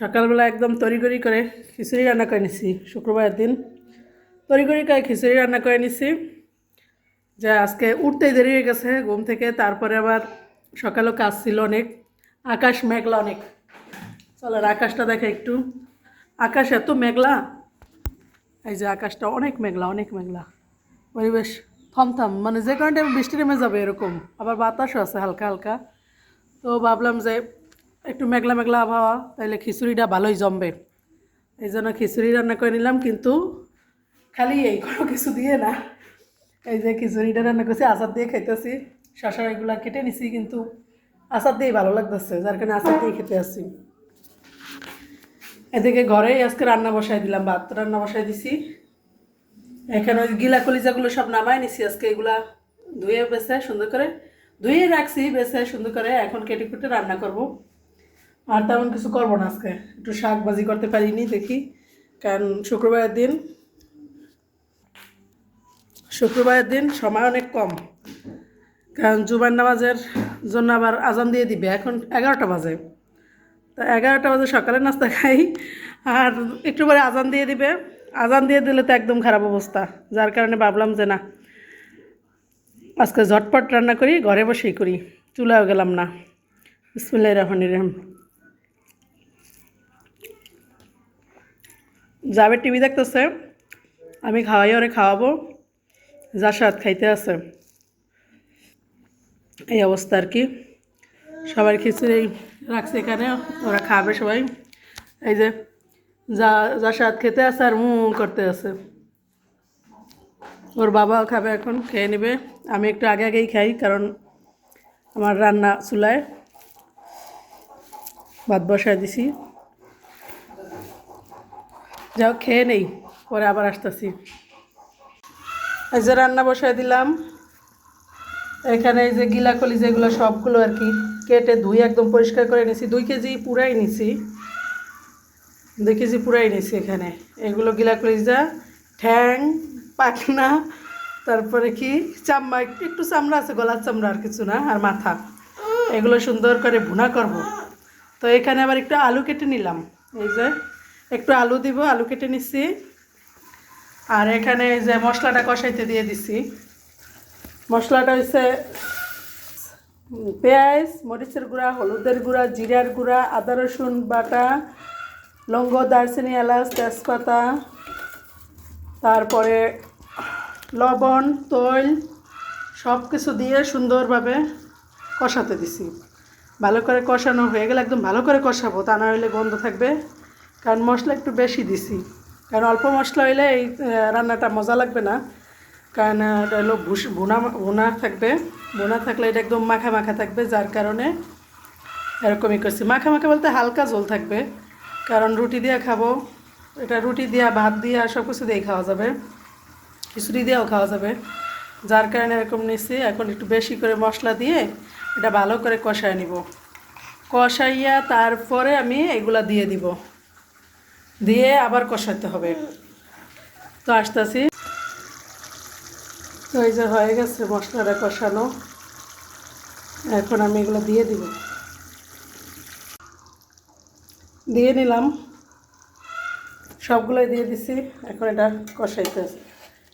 সকালবেলা একদম তড়িগড়ি করে খিচুড়ি রান্না করে নিছি, শুক্রবারের দিন। তড়িগড়ি করে খিচুড়ি রান্না করে নিছি। যে আজকে উঠতেই দেরি হয়ে গেছে ঘুম থেকে, তারপরে আবার সকালেও কাজ ছিল অনেক। আকাশ মেঘলা অনেক। চলেন আকাশটা দেখে একটু। আকাশ এত মেঘলা। এই যে আকাশটা অনেক মেঘলা অনেক মেঘলা। পরিবেশ থমথম মানে যে কারণে বৃষ্টি নেমে যাবে এরকম। আবার বাতাসও আছে হালকা হালকা। তো ভাবলাম যে একটু মেঘলা মেঘলা আবহাওয়া, তাইলে খিচুড়িটা ভালোই জমবে। এই জন্য খিচুড়ি রান্না করে নিলাম, কিন্তু খালি এই কোনো কিছু দিয়ে না। এই যে খিচুড়িটা রান্না করছি, আচার দিয়ে খাইতেছি। শশা এগুলো কেটে নিছি, কিন্তু আচার দিয়ে ভালো লাগতেছে, যার কারণে আচার দিয়ে খেতে আসছি। এদিকে ঘরেই আজকে রান্না বসাই দিলাম, ভাত রান্না বসাই দিছি। এখানে ওই গিলা কলিজাগুলো সব নামাই নিছি, আজকে এগুলা ধুয়ে, বেছে সুন্দর করে, ধুয়ে রাখছি, বেছে সুন্দর করে, এখন কেটে কুটে রান্না করব। আর তেমন কিছু করব না আজকে। একটু শাক ভাজি করতে পারিনি, দেখি। কারণ শুক্রবারের দিন শুক্রবারের দিন সময় অনেক কম। কারণ জুবান নামাজের জন্য আবার আজান দিয়ে দিবে। এখন এগারোটা বাজে। তো এগারোটা বাজে সকালে নাস্তা খাই, আর একটু পরে আজান দিয়ে দিবে। আজান দিয়ে দিলে তো একদম খারাপ অবস্থা। যার কারণে ভাবলাম যে না, আজকে ঝটপট রান্না করি, ঘরে বসেই করি। চুলাও গেলাম না। বিসমুল্লাহ রহমান রহম। যাবে টিভি দেখতেছে, আমি খাওয়াই, ওরে খাওয়াবো। যা স্বাদ খাইতে আছে। এই অবস্থা আর কি। সবার খিচুড়ি রাখছে এখানে, ওরা খাবে সবাই। এই যে, যা যা স্বাদ খেতে আছে আর মু করতে আছে। ওর বাবাও খাবে এখন, খেয়ে নেবে। আমি একটু আগে আগেই খাই, কারণ আমার রান্না চুলায়। ভাত বসায় দিছি। যাও, খেয়ে নেই, পরে আবার আসতেছি। এই যে রান্না বসায় দিলাম। এখানে এই যে গিলা গিলাকলি যেগুলো, সবগুলো আর কি কেটে ধুয়ে একদম পরিষ্কার করে নিছি। দুই কেজি পুরাই নিছি। দুই কেজি পুরাই নিছি এখানে। এগুলো গিলাকলিজা ঠ্যাং, পাখনা, তারপরে কি চামড়া, একটু একটু চামড়া আছে, গলার চামড়া আর কিছু না, আর মাথা। এগুলো সুন্দর করে ভুনা করব। তো এখানে আবার একটু আলু কেটে নিলাম। এই যে একটু আলু দিব, আলু কেটে নিচ্ছি আর এখানে যে মশলাটা কষাইতে দিয়ে দিছি। মশলাটা হচ্ছে পেঁয়াজ, মরিচের গুঁড়া, হলুদের গুঁড়া, জিরার গুঁড়া, আদা, রসুন বাটা লঙ্গ দারচিনি, এলাচ, তেজপাতা, তারপরে লবণ, তৈল সব কিছু দিয়ে সুন্দরভাবে কষাতে দিছি। ভালো করে কষানো হয়ে গেলে একদম ভালো করে কষাবো, তা না হলে গন্ধ থাকবে। কারণ মশলা একটু বেশি দিছি। কারণ অল্প মশলা হইলে এই রান্নাটা মজা লাগবে না। কারণ এটা হলো ভুনা ভুনা থাকবে। ভুনা থাকলে এটা একদম মাখা মাখা থাকবে, যার কারণে এরকমই করছি। মাখা মাখা বলতে হালকা জল থাকবে। কারণ রুটি দিয়ে খাব। এটা রুটি দিয়া, ভাত দিয়া সব কিছু দিয়েই খাওয়া যাবে। খিচুড়ি দিয়েও খাওয়া যাবে। যার কারণে এরকম নিচ্ছি এখন একটু বেশি করে মশলা দিয়ে এটা ভালো করে কষায় নিব। কষাইয়া তারপরে আমি এগুলা দিয়ে দিব। দিয়ে আবার কষাতে হবে। তো আসতেছি। তো এই যে হয়ে গেছে মশলাটা কষানো। এখন আমি এগুলো দিয়ে দিব। দিয়ে নিলাম। সবগুলোই দিয়ে দিছি। এখন এটা কষাইতে আছে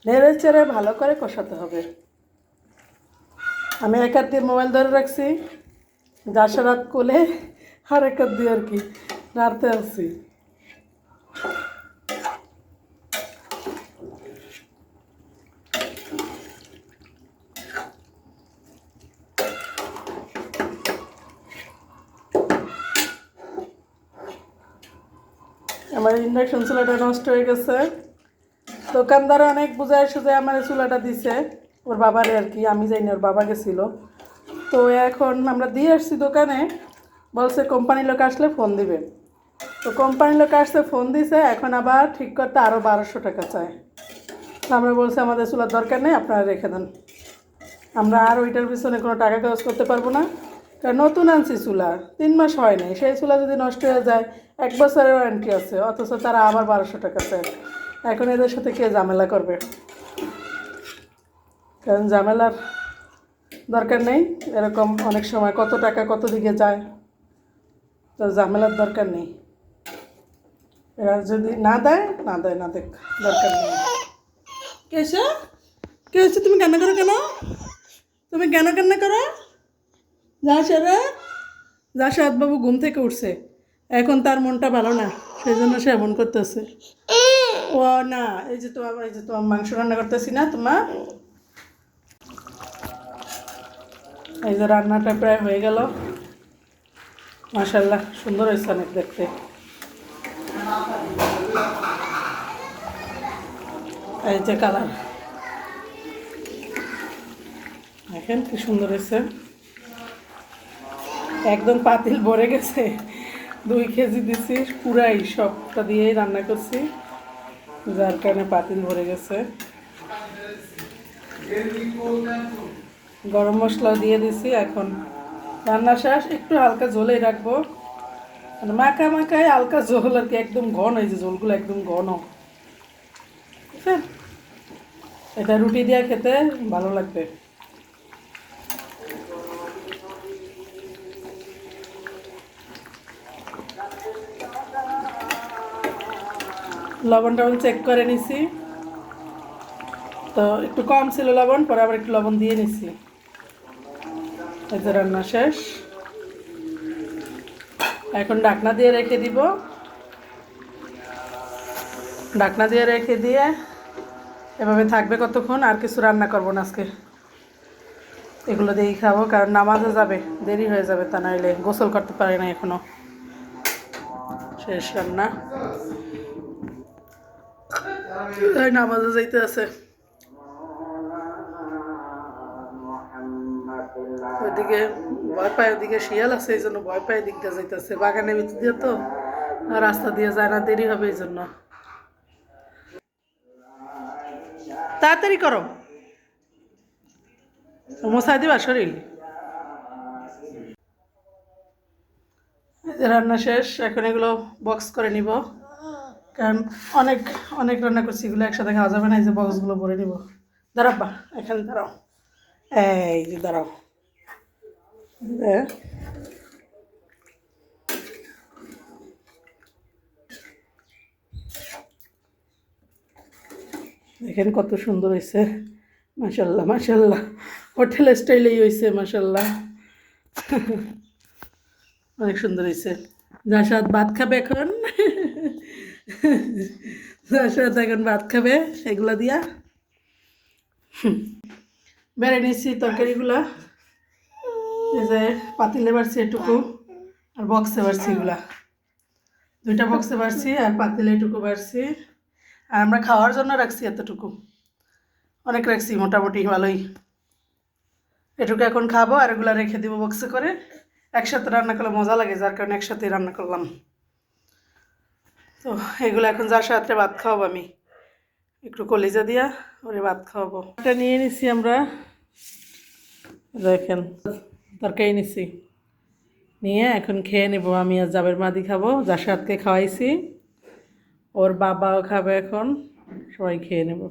নেড়ে চেড়ে ভালো করে কষাতে হবে। আমি এক হাত দিয়ে মোবাইল ধরে রাখছি। যার রাত কোলে, আর এক হাত দিয়ে আর কি নাড়তে আসছি আমার ইন্ডাকশন চুলাটা নষ্ট হয়ে গেছে। দোকানদার অনেক বুঝায় সুঝায় আমার চুলাটা দিছে। ওর বাবারে আর কি, আমি যাইনি, ওর বাবা গেছিল। তো এখন আমরা দিয়ে আসছি দোকানে, বলছে কোম্পানির লোক আসলে ফোন দিবে। তো কোম্পানির লোক আসছে ফোন দিছে, এখন আবার ঠিক করতে আরও বারোশো টাকা চায়। আমরা বলছি, আমাদের চুলার দরকার নেই, আপনারা রেখে দেন। আমরা আর ওইটার পিছনে কোনো টাকা খরচ করতে পারব না। কারণ নতুন আনছি চুলা, তিন মাস হয় নাই। সেই চুলা যদি নষ্ট হয়ে যায়, এক বছরের ওয়ারেন্টি আছে, অথচ তারা আবার বারোশো টাকা চায়। এখন এদের সাথে কে ঝামেলা করবে? কারণ ঝামেলার দরকার নেই। এরকম অনেক সময় কত টাকা কত দিকে যায় তো ঝামেলার দরকার নেই। এরা যদি না দেয় না দেয়, না দেখ দরকার নেই। কে কে তুমি কান্না করো কেন? তুমি কেন কান্না করো? যা সেরা যা বাবু ঘুম থেকে উঠছে। এখন তার মনটা ভালো না সেই জন্য সে এমন করতেছে। ও না, এই যে তোমার এই যে তোমার মাংস রান্না করতেছি না তোমার। এই যে রান্নাটা প্রায় হয়ে গেল। মাশাল্লাহ সুন্দর হয়েছে অনেক দেখতে। এই যে কালার। দেখেন কি সুন্দর হয়েছে। একদম পাতিল ভরে গেছে। দুই কেজি দিছি, পুরাই সবটা দিয়েই রান্না করছি। যার কারণে পাতিল ভরে গেছে। গরম মশলা দিয়ে দিছি, এখন রান্না শেষ। একটু হালকা ঝোলেই রাখব। মানে মাখা মাখায় হালকা ঝোল আর কি, একদম ঘন এই যে ঝোলগুলো একদম ঘন। এটা রুটি দিয়ে খেতে ভালো লাগবে। লবণ টবণ চেক করে নিছি। তো একটু কম ছিল লবণ, পরে আবার একটু লবণ দিয়ে নিছি। এই রান্না শেষ। এখন ডাকনা দিয়ে রেখে দিব। ডাকনা দিয়ে রেখে দিয়ে এভাবে থাকবে কতক্ষণ? আর কিছু রান্না করব না আজকে। এগুলো দিয়েই খাব, কারণ নামাজে যাবে, দেরি হয়ে যাবে তা নাইলে। গোসল করতে পারি না এখনও। শেষ রান্না। নামাজে যাইতে আছে। ওইদিকে ভয় পায় ওদিকে শিয়াল আছে, এই জন্য ভয় পায় দিকটা যাইতেছে বাগানের ভিতর দিয়ে তো রাস্তা দিয়ে যায় না, দেরি হবে এই জন্য। তাড়াতাড়ি করো। মশাই দিবা শরীর। রান্না শেষ, এখন এগুলো বক্স করে নিব। কারণ অনেক অনেক রান্না করছি, এগুলো একসাথে খাওয়া যাবে না, এই যে বক্সগুলো ভরে নিব। দাঁড়াও বা, এখানে দাঁড়াও। এই যে দাঁড়াও। দেখেন কত সুন্দর হয়েছে মাসাল্লাহ মাসাল্লাহ হোটেল স্টাইলেই হয়েছে মাসাল্লাহ অনেক সুন্দর হয়েছে যার সাথে ভাত খাবে এখন। সাথে এখন ভাত খাবে এগুলো দিয়া। বেড়ে নিচ্ছি তরকারিগুলা। এই যে পাতিলে বাড়ছি এটুকু, আর বক্সে বাড়ছি এগুলা। দুইটা বক্সে বাড়ছি, আর পাতিলে এটুকু বাড়ছি। আর আমরা খাওয়ার জন্য রাখছি এতটুকু। অনেক রাখছি, মোটামুটি ভালোই। এটুকু এখন খাব, আর এগুলো রেখে দিব বক্সে করে। একসাথে রান্না করলে মজা লাগে, যার কারণে একসাথেই রান্না করলাম। তো এগুলো এখন যার সাথে ভাত খাওয়াবো আমি। একটু কলিজা দিয়া ওরে ভাত খাওয়াবো। এটা নিয়ে নিছি আমরা, দেখেন, তরকারি নিছি। নিয়ে এখন খেয়ে নেব, আমি আর জাবের মাদি খাব, যার সাথে খাওয়াইছি। ওর বাবাও খাবে এখন, সবাই খেয়ে নেব।